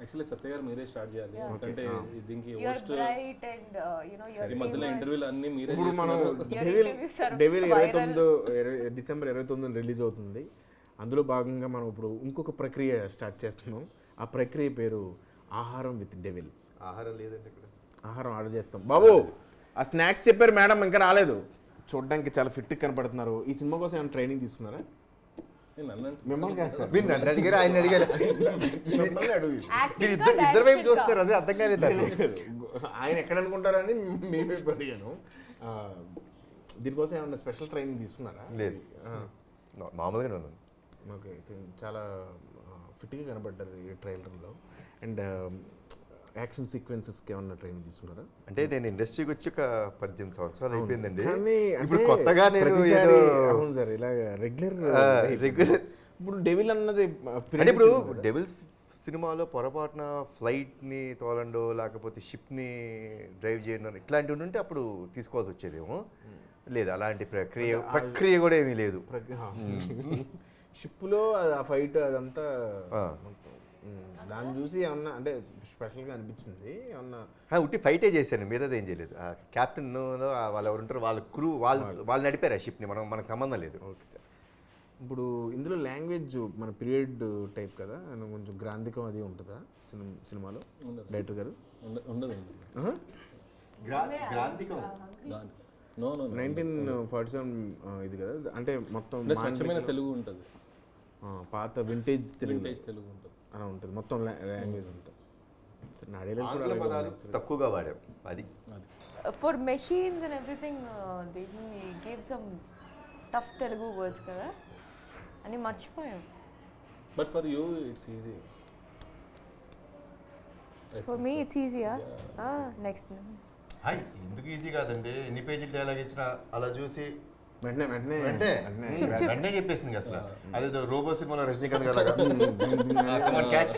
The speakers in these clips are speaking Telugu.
యాక్చువల్లీ సత్య గారు మీరే స్టార్ట్ చేయాలి. ఎందుకంటే దీనికి and uh, ఈ మధ్యలో. ఇంటర్వ్యూలు అన్ని మీరే ఇప్పుడు మనం డెవిల్ డెవిల్ ఇరవై. తొమ్మిదో ఇరవై డిసెంబర్ ఇరవై తొమ్మిది రిలీజ్ అవుతుంది. అందులో భాగంగా మనం ఇప్పుడు ఇంకొక ప్రక్రియ స్టార్ట్ చేస్తున్నాం. ఆ ప్రక్రియ పేరు ఆహారం విత్ డెవిల్ ఆహారం లేదండి ఇక్కడ. ఆహారం ఆర్డర్ చేస్తాం. బాబు ఆ స్నాక్స్ చెప్పారు మేడం ఇంకా రాలేదు. చూడడానికి చాలా ఫిట్ కనపడుతున్నారు. ఈ సినిమా కోసం ఏమైనా ట్రైనింగ్ తీసుకున్నారా? మిమ్మల్ని కాదు సార్. మీరు నన్ను అడిగారు? ఆయన అడిగారు? మిమ్మల్ని అడుగు మీరు ఇద్దరు ఇద్దరు వైపు? చూస్తారు అదే అర్థం కాలేదు. ఆయన ఎక్కడ అనుకుంటారని మీ వైపు అడిగాను. ఆ, దీనికోసం ఏమైనా స్పెషల్ ట్రైనింగ్ తీసుకున్నారా? లేదు. నా- మామూలుగానే ఉన్నాను ఓకే చాలా ఫిట్గా కనబడ్డారు ఈ ట్రైలర్లో. అండ్ యాక్షన్ సీక్వెన్సెస్కి ఏమన్నా ట్రైనింగ్ తీసుకున్నారా? అంటే నేను ఇండస్ట్రీకి వచ్చి ఒక పద్దెనిమిది సంవత్సరాలు అయిపోయిందండి. ఇప్పుడు కొత్తగా నేను అవును సార్ ఇలా రెగ్యులర్ regular. ఇప్పుడు డెవిల్ అన్నది అంటే ఇప్పుడు డెవిల్స్ సినిమాలో పొరపాటున ఫ్లైట్ని తోలండో లేకపోతే షిప్ని డ్రైవ్ చేయడం ఇట్లాంటివి ఉంటే అప్పుడు తీసుకోవాల్సి వచ్చేదేమో. లేదు అలాంటి ప్రక్రియ ప్రక్రియ కూడా ఏమీ లేదు. షిప్లో ఆ ఫైట్ అదంతా దాన్ని చూసి ఏమన్నా అంటే స్పెషల్గా అనిపించింది ఏమన్నా? ఉట్టి ఫైటే చేశాను మిగతాది ఏం చేయలేదు. ఆ కెప్టెన్ వాళ్ళు ఎవరు ఉంటారో వాళ్ళ క్రూ వాళ్ళు వాళ్ళు. నడిపారు ఆ షిప్ని మనం మనకు సంబంధం లేదు. Okay sir. ఇప్పుడు ఇందులో లాంగ్వేజ్ మన పీరియడ్ టైప్ కదా కొంచెం గ్రాంధికం అది ఉంటుందా సినిమా సినిమాలో? డైరెక్టర్ గారు? ఉండ- ఉండదు నైన్టీన్ ఫార్టీ సెవెన్ ఇది కదా అంటే మొత్తం స్వచ్ఛమైన తెలుగు ఉంటుంది. ఆ, పాత వింటేజ్ తెలుగు వింటేజ్ తెలుగు ఉంటుంది. అలా ఉంటుంది. మొత్తం లాంగ్వేజ్ అంతా. ఆంగ్ల పదాలు ఉంది. తక్కువగా వాడాం అది. And everything, uh, they, he gave some tough Telugu words కదా. అని మర్చిపోయాం. But for you it's easy for me it's ఈజీయా next hi ఎందుకు ఈజీ కాదండి? ఎన్ని పేజీలు డైలాగ్ ఇచ్చినా అలా చూసి వెంటనే వెంటనే అంటే వెంటనే. వెంటనే చెప్పేసింది అసలు. అదేదో రోబో సినిమాలో రజనీకాంత్ గారు క్యాచ్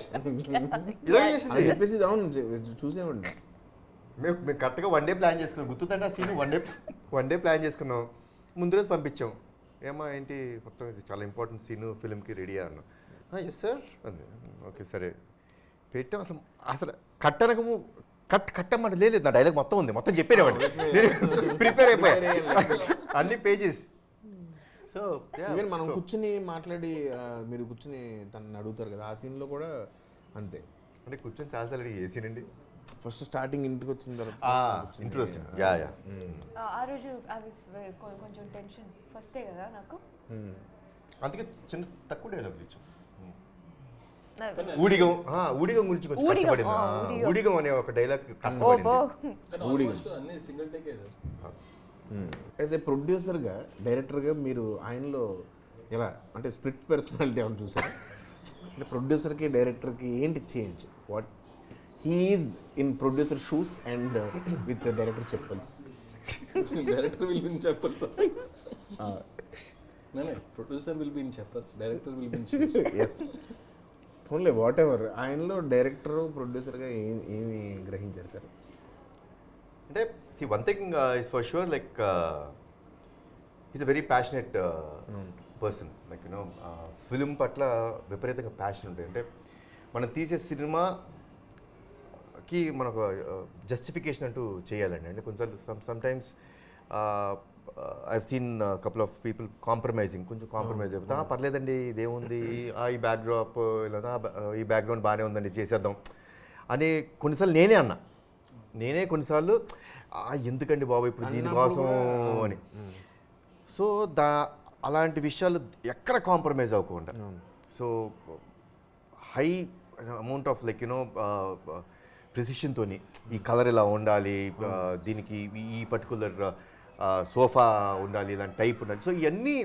అది చెప్పేసి అవును చూసేవాడిని. మేము మేము కరెక్ట్గా వన్ డే ప్లాన్ చేసుకున్నాం. గుర్తుందంటే ఆ scene? One day one day plan చేసుకున్నాం. ముందు రోజు పంపించాం. ఏమా ఏంటి మొత్తం ఇది చాలా ఇంపార్టెంట్ సీన్ ఫిల్మ్కి రెడీ అన్నాం. ఎస్ సార్ అంది. ఓకే సరే. పెట్టాం. అసలు అసలు కట్టనకము కట్ కట్టమాట లేదు నా డైలాగ్ మొత్తం ఉంది మొత్తం చెప్పేవాడిని ప్రిపేర్ అయిపోయా అన్ని పేజెస్ సో ఈవెన్ మనం కూర్చుని మాట్లాడి మీరు కూర్చుని తనని అడుగుతారు కదా ఆ సీన్లో కూడా అంతే. అంటే కూర్చొని చాలాసార్లు అడిగి ఏ సీన్ అండి? ఫస్ట్ స్టార్టింగ్ ఇంటికి వచ్చిన తర్వాత ఇంట్రెస్ట్ యా యా ఆ రోజు ఐ వాస్ కొంచెం టెన్షన్ ఫస్టే కదా నాకు? మ్మ్. అందుకే చిన్న తక్కువ డైలాగ్ ఇచ్చాం. ఊడిగం. ఆ, ఊడిగం గురించి కొంచెం ఊడిగం, కష్టపడింది. ఆ, ఆ, ఊడిగం. ఊడిగం అనే ఒక డైలాగ్ కష్టపడింది. బో. కానీ ఆల్మోస్ట్ అన్ని సింగిల్ టేకే సార్. యాజ్ ఏ ప్రొడ్యూసర్గా డైరెక్టర్గా మీరు ఆయనలో ఎలా అంటే స్ప్లిట్ పర్సనాలిటీ ఏమైనా చూసారు? అంటే ప్రొడ్యూసర్కి డైరెక్టర్కి ఏంటి change what he's in producer shoes and with director chappals director will been chappals నేనే producer will been chappals director will been yes only whatever ఆయనలో డైరెక్టర్ ప్రొడ్యూసర్గా ఏం ఏమి గ్రహించారు సార్. అంటే see one thing is for sure like is a very passionate person like you know film పట్ల విపరీతంగా ప్యాషన్ ఉంటుంది. అంటే మనం తీసే సినిమాకి మనకు జస్టిఫికేషన్ అంటూ చేయాలండి. అంటే కొంచెం some sometimes I seen couple of people compromising కొంచెం కాంప్రమైజ్ అయిపోతా "ఆ, పర్లేదండి ఇదేముంది? ఆ, ఈ బ్యాక్డ్రాప్ ఇలా "ఆ, బ- ఈ బ్యాక్గ్రౌండ్ బాగానే ఉందండి చేసేద్దాం. అని కొన్నిసార్లు నేనే అన్నా. నేనే కొన్నిసార్లు "ఆ, ఎందుకండి బాబు ఇప్పుడు దీనికోసం అని. సో దా అలాంటి విషయాలు ఎక్కడ కాంప్రమైజ్ అవ్వకుండా. So high amount of like you know ప్రిసిషన్తో ఈ కలర్ ఇలా ఉండాలి? దీనికి ఈ పర్టికులర్ సోఫా ఉండాలి ఇలాంటి టైప్ ఉండాలి. సో ఇవన్నీ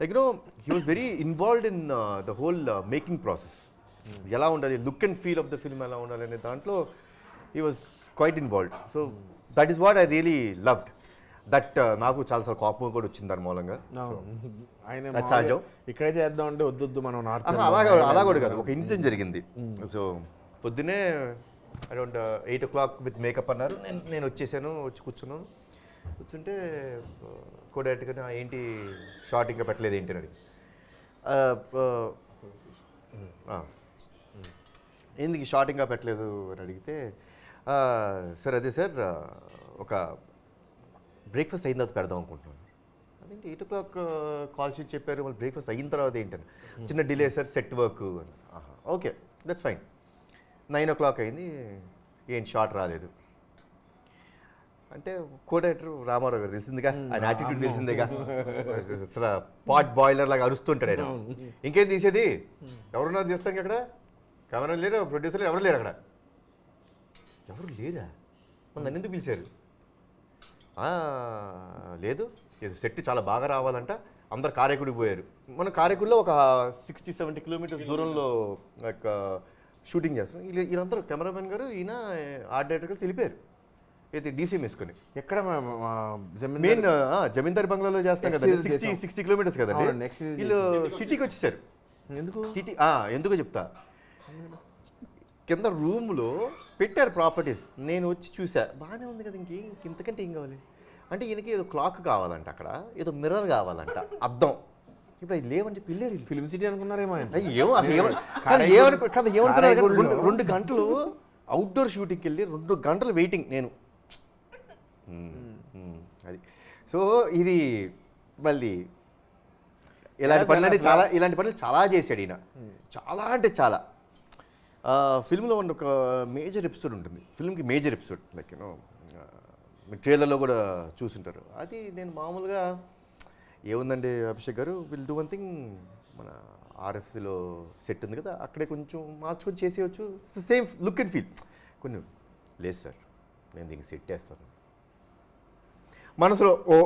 like you know he was very involved in the whole making process ఎలా ఉండాలి look and feel of the film ఎలా ఉండాలి అనే దాంట్లో he was quite involved so that is what I really loved that నాకు చాలాసార్లు కోపం కూడా వచ్చింది దాని మూలంగా. ఆయన సహజం. ఇక్కడే చేద్దాం అంటే వద్దొద్దు మనం అలా అలా కూడా కాదు. ఒక ఇన్సిడెంట్ జరిగింది. సో పొద్దునే around eight o'clock with makeup అన్నారు. నేను నేను వచ్చేసాను వచ్చి కూర్చున్నాను. కూర్చుంటే కోడైరెక్ట్గా ఏంటి షార్ట్ ఇంకా పెట్టలేదు ఏంటి అని. ఎందుకు షార్ట్ ఇంకా పెట్టలేదు అని అడిగితే "ఆ, సార్ అదే సార్ ఒక బ్రేక్ఫాస్ట్ అయిన తర్వాత పెడదాం అనుకుంటున్నాను. అదేంటి eight o'clock call sheet చెప్పారు మళ్ళీ బ్రేక్ఫాస్ట్ అయిన తర్వాత ఏంటని చిన్న డిలే సార్ సెట్ వర్క్ అని. Okay that's fine. Nine o'clock అయింది ఏంటి షార్ట్ రాలేదు. అంటే కోడైటర్ రామారావు గారు తెలిసిందిగా? ఆయన యాటిట్యూడ్ తెలిసిందిగా? అసలు పాట్ బాయిలర్ లాగా అరుస్తుంటాడు ఆయన. ఇంకేం తీసేది? ఎవరున్నారు తీస్తాం అక్కడ? కెమెరా లేరు ప్రొడ్యూసర్ ఎవరు లేరు అక్కడ? ఎవరు లేరా? నన్ను ఎందుకు పిలిచారు? "ఆ, లేదు. సెట్ చాలా బాగా రావాలంట. అందరు కారేకుడికి పోయారు. మన కారేకుడిలో ఒక సిక్స్టీ సెవెంటీ కిలోమీటర్స్ దూరంలో లైక్ షూటింగ్ చేస్తాం వీళ్ళ- వీళ్ళందరూ కెమెరామెన్ గారు ఈయన ఆర్ట్ డైరెక్టర్ కలిసి వెళ్ళిపోయారు. ఇది డీసీ వేసుకొని ఎక్కడ మెయిన్ జమీందార్ బంగ్లాలో చేస్తాం కదా సిక్స్టీ. సిక్స్టీ కిలోమీటర్స్ next ఇది వీళ్ళు సిటీకి వచ్చేసారు ఎందుకు? సిటీ ఎందుకో చెప్తా. కింద రూమ్లో పెట్టారు ప్రాపర్టీస్. నేను వచ్చి చూసా. బాగానే ఉంది కదా ఇంకేం ఇంతకంటే ఏం కావాలి? అంటే ఈయనకి ఏదో క్లాక్ కావాలంట అక్కడ. ఏదో మిర్రర్ కావాలంట. అద్దం. ఇప్పుడు అది లేవని చెప్పి వెళ్ళారు వీళ్ళు. ఫిల్మ్ సిటీ అనుకున్నారేమో కాదు కాదు ఏమనుకున్నారు రెండు గంటలు అవుట్డోర్ షూటింగ్కి వెళ్ళి రెండు గంటలు వెయిటింగ్ నేను. అది. సో ఇది మళ్ళీ ఇలాంటి పనులు చాలా ఇలాంటి పనులు చాలా చేశాడు ఈయన. చాలా అంటే చాలా. ఫిల్మ్లో ఉన్న ఒక మేజర్ ఎపిసోడ్ ఉంటుంది. ఫిల్మ్కి major episode like you know ట్రైలర్లో కూడా చూసుంటారు. అది నేను మామూలుగా ఏముందండి అభిషేక్ గారు విల్ డూ వన్ థింగ్ మన ఆర్ఎఫ్సిలో సెట్ ఉంది కదా అక్కడే కొంచెం మార్చుకొని చేసేయచ్చు. సేమ్ లుక్ అండ్ ఫీల్ కొన్ని లేదు సార్ నేను దీనికి సెట్ వేస్తాను మనసులో ఓ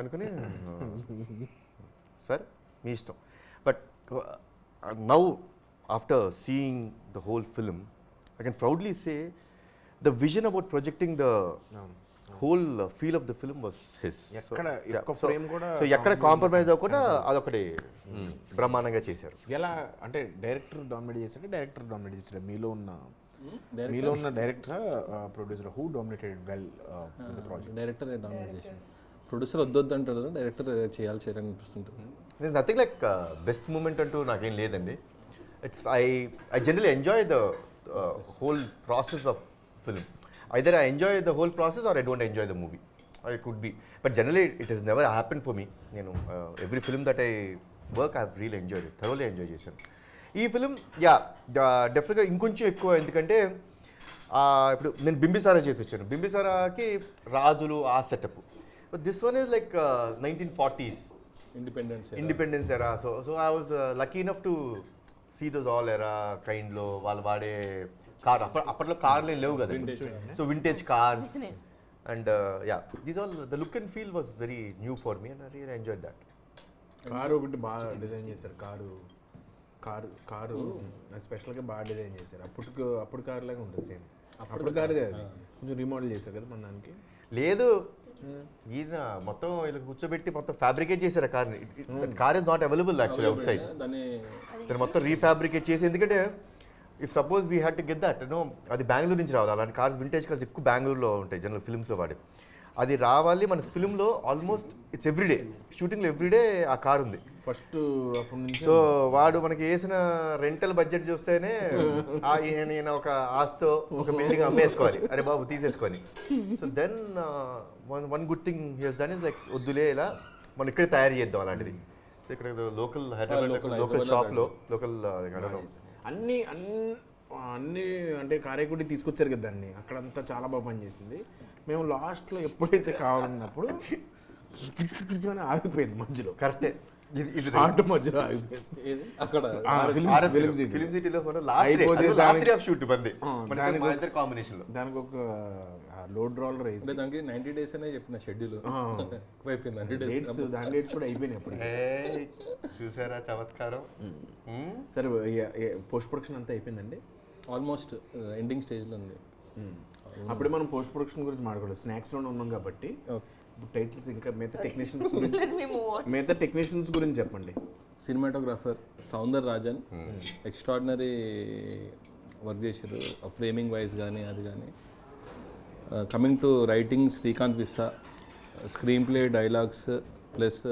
అనుకుని సార్ మీ ఇష్టం. But now after seeing the whole film I can proudly say the vision about projecting the whole feel of the film was his. So ఎక్కడ కాంప్రమైజ్ అవ్వకుండా అదొకటి బ్రహ్మాండంగా చేశారు. ఎలా అంటే డైరెక్టర్ డామినేట్ చేశాడు డైరెక్టర్ డామినేట్ చేశాడు మీలో ఉన్న మీలో ఉన్న director producer who dominated well project director dominate చేసాడు ప్రొడ్యూసర్ వద్దొద్దు అంటాడు డైరెక్టర్ చేయాలి చేయాలని అనిపిస్తుంటుంది. నథింగ్ లైక్ బెస్ట్ మూమెంట్ అంటూ నాకేం లేదండి. It's I I generally enjoy the whole process of film either I enjoy the whole process or I don't enjoy the movie I could be but generally it is never happen for me నేను every film that I work I real enjoy thoroughly enjoy చేశాను. ఈ ఫిలిం యా డెఫినెట్గా ఇంకొంచెం ఎక్కువ ఎందుకంటే ఆ, ఇప్పుడు నేను బింబిసారా చేసి వచ్చాను. బింబిసారాకి రాజులు ఆ setup this one is like nineteen forties independence independence era so so I was lucky enough to see those all era కైండ్లో వాళ్ళు వాడే కార్ అప్ప అప్పట్లో కార్లు ఏం లేవు కదా. So vintage cars and yeah these all the look and feel was very new for me and I real enjoy that car ఒకటి బాగా డిజైన్ చేశారు. కారు కారు కారు స్పెషల్గా బాగా డిజైన్ చేశారు. అప్పుడు అప్పుడు కారు లాగా ఉంటుంది సేమ్. అప్పుడు కారుదే అది. కొంచెం రీమోడల్ చేశారు కదా మన దానికి. లేదు. ఈయన మొత్తం ఇలా కూర్చోబెట్టి మొత్తం ఫ్యాబ్రికేట్ చేశారు కార్ని. Car is not available actually outside దాన్ని దాన్ని మొత్తం రీఫాబ్రికేట్ చేసి ఎందుకంటే if suppose we had to get that no అది బెంగళూరు నుంచి రావాలి అలాంటి కార్స్ వింటేజ్ కార్స్ ఎక్కువ బెంగళూరులో ఉంటాయి జనరల్ ఫిల్మ్స్లో వాడి. అది రావాలి మన ఫిల్మ్లో ఆల్మోస్ట్ ఇట్స్ ఎవ్రీడే షూటింగ్లో ఎవ్రీడే ఆ కార్ ఉంది. ఫస్ట్ అప్పటి నుంచి సో వాడు మనకి వేసిన రెంటల్ బడ్జెట్ చూస్తేనే ఆ ఈయన ఒక ఆస్తో ఒక బిల్డింగ్ అమ్మేసుకోవాలి. అరే బాబు తీసేసుకొని. So then one one good thing here's then is like వద్దులే ఇలా మనం ఇక్కడే తయారు చేద్దాం అలాంటిది. సో ఇక్కడ లోకల్ హైదరాబాద్ లోకల్ షాప్లో లోకల్ అన్ని అన్ని అన్నీ అంటే కారేకుడి తీసుకొచ్చారు కదా దాన్ని. అక్కడంతా చాలా బాగా పనిచేసింది. మేము లాస్ట్లో ఎప్పుడైతే కావాలన్నప్పుడు అని ఆగిపోయింది మధ్యలో కరెక్టే ఇది ఇది షార్ట్ మధ్యలో ఆగిపోయింది అక్కడ ఆ, సిటీ film ఫిలిం సిటీలో కూడా లాస్ట్ దానికి- డే ఆఫ్ షూట్ బంది మన ఇద్దరు కాంబినేషన్లో దానికి ఒక లోడ్ రోలర్ వేసి దానికి నైన్టీ డేస్ అనే చెప్పిన షెడ్యూల్ ఎక్కువైపోయింది హండ్రెడ్ డేట్స్ దాని డేట్స్ కూడా అయిపోయినాయి అప్పుడు చూసారా చమత్కారం సరే పోస్ట్ ప్రొడక్షన్ అంతా అయిపోయిందండి ఆల్మోస్ట్ ఎండింగ్ స్టేజ్లో ఉంది. అప్పుడే మనం పోస్ట్ ప్రొడక్షన్ గురించి మాట్లాడలేదు. స్నాక్స్లోనే ఉన్నాం కాబట్టి ఓకే. ఇప్పుడు టైటిల్స్ ఇంకా మిగతా టెక్నీషియన్స్. మిగతా టెక్నీషియన్స్ గురించి చెప్పండి. Cinematographer Soundar Rajan extraordinary work చేశారు. ఫ్రేమింగ్ వైజ్ కానీ అది కానీ coming to writing Srikanth Vissa screenplay dialogues plus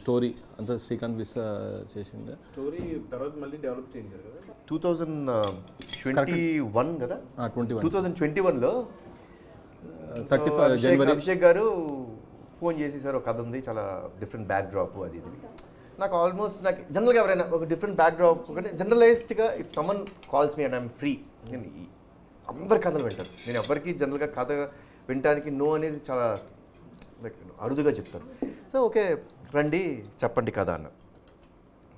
story అంతా శ్రీకాంత్ విస్సా చేసింది. స్టోరీ తర్వాత మళ్ళీ డెవలప్ చేశారు కదా. టూ థౌజండ్ ట్వంటీ వన్ కదా? Twenty two one thousand twenty వన్లో థర్టీ ఫైవ్ జనవరి అభిషేక్ గారు ఫోన్ చేసి సార్ ఒక కథ ఉంది చాలా డిఫరెంట్ బ్యాక్ డ్రాప్ అది ఇది. నాకు ఆల్మోస్ట్ నాకు జనరల్గా ఎవరైనా ఒక డిఫరెంట్ బ్యాక్ డ్రాప్ అంటే జనరలైజ్డ్గా if someone calls me and I'm free నేను అందరి కథలు వింటాను నేను ఎవరికి జనరల్గా కథ వినడానికి నో అనేది చాలా లైక్ అరుదుగా చెప్తాను సో ఓకే రండి చెప్పండి కథ అన్న.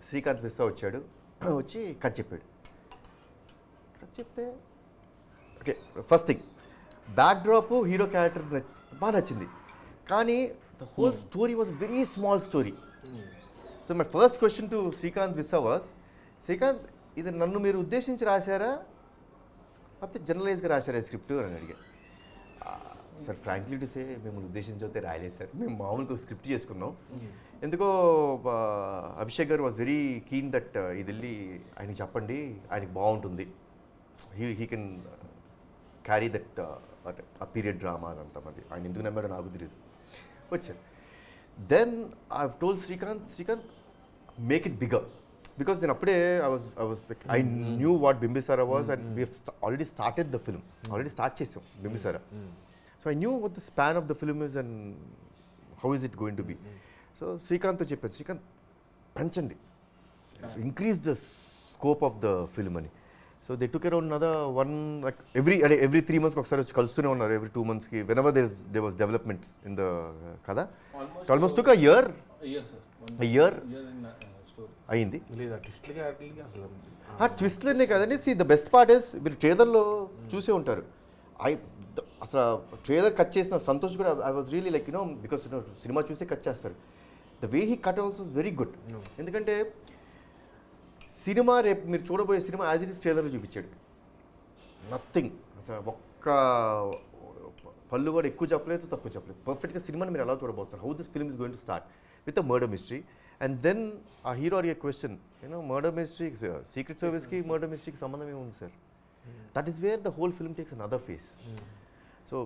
శ్రీకాంత్ విస్తా వచ్చాడు. వచ్చి కథ చెప్పాడు. కథ చెప్తే okay first thing backdrop hero character నచ్చి బాగా నచ్చింది. కానీ the whole story was very small story so my first question to Srikanth Vissa was Srikanth ఇది నన్ను మీరు ఉద్దేశించి రాశారా? లేకపోతే జనరలైజ్గా రాశారా స్క్రిప్ట్ అని అడిగా. సార్ ఫ్రాంక్లీ టు సే మిమ్మల్ని ఉద్దేశించి అయితే రాయలేదు సార్. మేము మామూలుగా స్క్రిప్ట్ చేసుకున్నాం. ఎందుకో ఆ, అభిషేక్ గారు వాజ్ వెరీ కీన్ దట్ ఇది వెళ్ళి ఆయనకి చెప్పండి ఆయనకి బాగుంటుంది. He he can carry that ఆ పీరియడ్ డ్రామా అదంతా మరి ఆయన ఎందుకు నమ్మాడో నాకు తెలియదు వచ్చారు then I told Srikanth Srikanth make it bigger because నేను అప్పుడే I was I was I knew what Bimbisara was and we already started the film already start చేసాం Bimbisara so I knew what the span of the film is and how is it going to be so శ్రీకాంత్తో చెప్పాను శ్రీకాంత్ పెంచండి. Increase the scope of the film అని. So they took around another one like every అంటే ఎవ్రీ త్రీ మంత్స్కి ఒకసారి వచ్చి కలుస్తూనే ఉన్నారు. ఎవ్రీ టూ మంత్స్కి whenever they they was developments in the కదా almost took a year year అయింది. ట్విస్ట్లనే కదండి. See the best part is మీరు ట్రేలర్లో చూసే ఉంటారు. ఐ అసలు ట్రేలర్ కట్ చేసిన సంతోష్ కూడా I was really like you know because cinema చూసే కట్ చేస్తారు. The way he cut also very good ఎందుకంటే సినిమా రేపు మీరు చూడబోయే cinema as it is trailer చూపించాడు. నథింగ్ అసలు ఒక్క పళ్ళు కూడా ఎక్కువ చెప్పలేదు తక్కువ చెప్పలేదు. పర్ఫెక్ట్గా సినిమాని మీరు ఎలా చూడబోతున్నారు? How this film is going to start with a murder mystery and then ఆ హీరో అడిగే question you know murder mystery secret సర్వీస్కి మర్డర్ మిస్టరీకి సంబంధం ఏముంది sir that is where the whole film takes another face so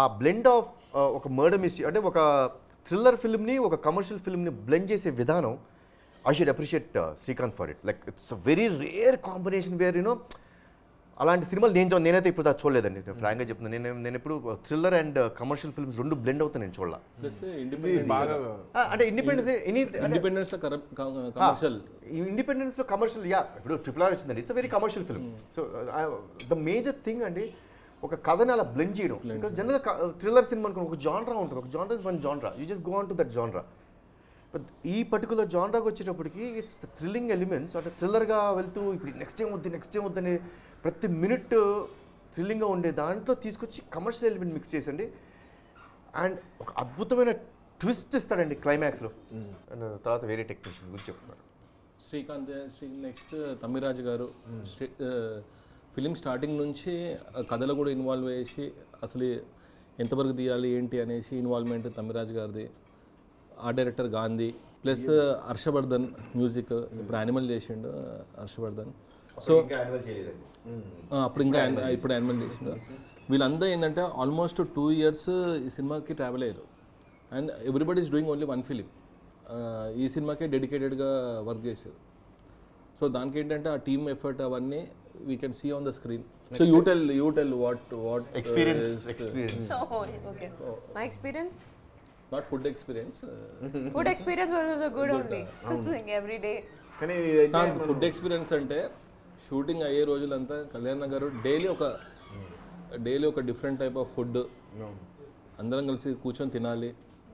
a blend of ఒక మర్డర్ మిస్టరీ అంటే ఒక థ్రిల్లర్ ఫిల్మ్ని ఒక కమర్షియల్ ఫిల్మ్ని బ్లెండ్ చేసే విధానం I should appreciate Srikanth for it like it's a very rare combination where you know అలాంటి సినిమాలు నేను నేనైతే ఇప్పుడు దాకా చూడలేదండి. ఫ్రాంక్గా చెప్తున్నాను నేను నేను ఎప్పుడు థ్రిల్లర్ అండ్ కమర్షియల్ ఫిల్మ్స్ రెండు బ్లెండ్ అవుతాను నేను చూడాల. అంటే ఇండిపెండెన్స్ ఇండిపెండెన్స్లో కమర్షియల్ ఇండిపెండెన్స్లో కమర్షియల్ యా ఇప్పుడు ట్రిపుల్ ఆర్ వచ్చిందండి. It's very commercial film so the major thing అండి ఒక కథని అలా బ్లెండ్ చేయడం. బికాస్ జనరల్గా థ్రిల్లర్ సినిమా అనుకో ఒక జాన్రా ఉంటుంది. ఒక genre is one genre you just go on to that genre but ఈ పర్టికులర్ జాన్రాకి వచ్చేటప్పటికి ఇట్స్ ద థ్రిల్లింగ్ ఎలిమెంట్స్ అంటే థ్రిల్లర్గా వెళ్తూ ఇప్పుడు నెక్స్ట్ ఏం వద్దు నెక్స్ట్ ఏం వద్దని ప్రతి మినిట్ థ్రిల్లింగ్గా ఉండే దాంట్లో తీసుకొచ్చి కమర్షియల్ ఎలిమెంట్ మిక్స్ చేసండి అండ్ ఒక అద్భుతమైన ట్విస్ట్ ఇస్తాడండి క్లైమాక్స్లో అండ్ తర్వాత వేరే టెక్నీషియన్ గురించి చెప్తున్నారు శ్రీకాంత్ శ్రీ నెక్స్ట్ తమ్మిరాజు గారు ఫిలిం స్టార్టింగ్ నుంచి కథలో కూడా ఇన్వాల్వ్ చేసి అసలు ఎంతవరకు తీయాలి ఏంటి అనేసి ఇన్వాల్వ్మెంట్ తమ్మిరాజు గారిది ఆ director Gandhi plus Harshavardhan music ఇప్పుడు యానిమల్ చేసిండు హర్షవర్ధన్. సో అప్పుడు ఇంకా ఇప్పుడు యానిమల్ చేసిండు. వీళ్ళందరూ ఏంటంటే ఆల్మోస్ట్ టూ ఇయర్స్ ఈ సినిమాకి ట్రావెల్ అయ్యారు. And everybody is doing only one film ఈ సినిమాకే డెడికేటెడ్గా వర్క్ చేశారు. సో దానికి ఏంటంటే ఆ టీమ్ ఎఫర్ట్ అవన్నీ we can see on the screen so you tell you tell what what experience experience Oh, okay. My experience? Not food experience Food experience was also good only. like every day. కానీ ఫుడ్ ఎక్స్పీరియన్స్ అంటే షూటింగ్ అయ్యే రోజులంతా కళ్యాణ్ గారు డైలీ ఒక డైలీ ఒక డిఫరెంట్ టైప్ ఆఫ్ ఫుడ్ అందరం కలిసి కూర్చొని తినాలి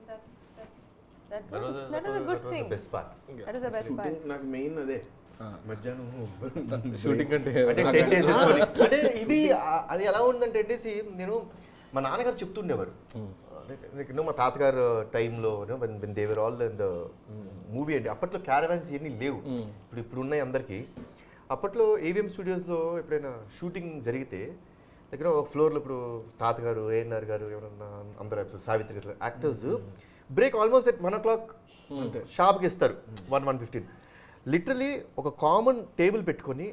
That's that's that was, that was a good thing. Best part That is the best part. నాకు మెయిన్ అదే మధ్యాహ్నం షూటింగ్ అంటే అంటే అంటే ఇది అది ఎలా ఉందంటే అండి నేను మా నాన్నగారు చెప్తుండేవారు. know, మా తాతగారు టైంలో when there were all the movie అండి అప్పట్లో క్యారవాన్స్ ఇవన్నీ లేవు. ఇప్పుడు ఇప్పుడు ఉన్నాయి అందరికీ. అప్పట్లో ఏవిఎం స్టూడియోస్లో ఎప్పుడైనా షూటింగ్ జరిగితే దగ్గర ఒక ఫ్లోర్లో ఇప్పుడు తాతగారు ఏఎన్ఆర్ గారు ఎవరన్నా అందరూ Savitri garu actors break almost at one o'clock షాప్కి ఇస్తారు వన్ వన్ ఫిఫ్టీన్ లిటరలీ ఒక కామన్ టేబుల్ పెట్టుకొని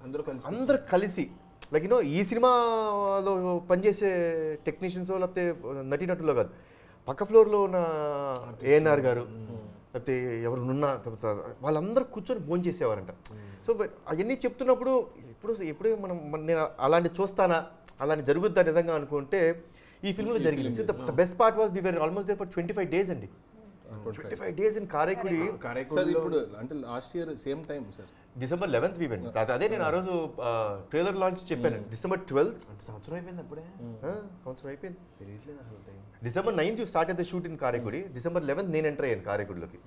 అందరూ కలిసి అందరు కలిసి లైక్ యూనో ఈ సినిమాలో పనిచేసే టెక్నీషియన్స్ లేకపోతే నటీనటులో కాదు పక్క ఫ్లోర్లో ఉన్న ఏఎన్ఆర్ గారు లేకపోతే ఎవరున్నా తర్వాత వాళ్ళందరూ కూర్చొని భోజనం చేసేవారంట సో అవన్నీ చెప్తున్నప్పుడు ఎప్పుడు ఎప్పుడే మనం నేను అలాంటి చూస్తానా అలాంటి జరుగుద్దా నిజంగా అనుకుంటే ఈ ఫిల్మ్లో జరిగింది. The best part was we were almost there for twenty five days అండి. Twenty five days in Karaikudi sir ఇప్పుడు అంటే last year same time sir December eleventh we went అదే నేను ఆ రోజు ట్రైలర్ లాంచ్ చెప్పాను. డిసెంబర్ ట్వెల్త్ అంటే సంవత్సరం అయిపోయింది అప్పుడే? సంవత్సరం అయిపోయింది. తెలియట్లేదు అసలు time. December ninth start the shoot in Karaikudi December eleventh నేను ఎంటర్ అయ్యాను కారైకుడిలోకి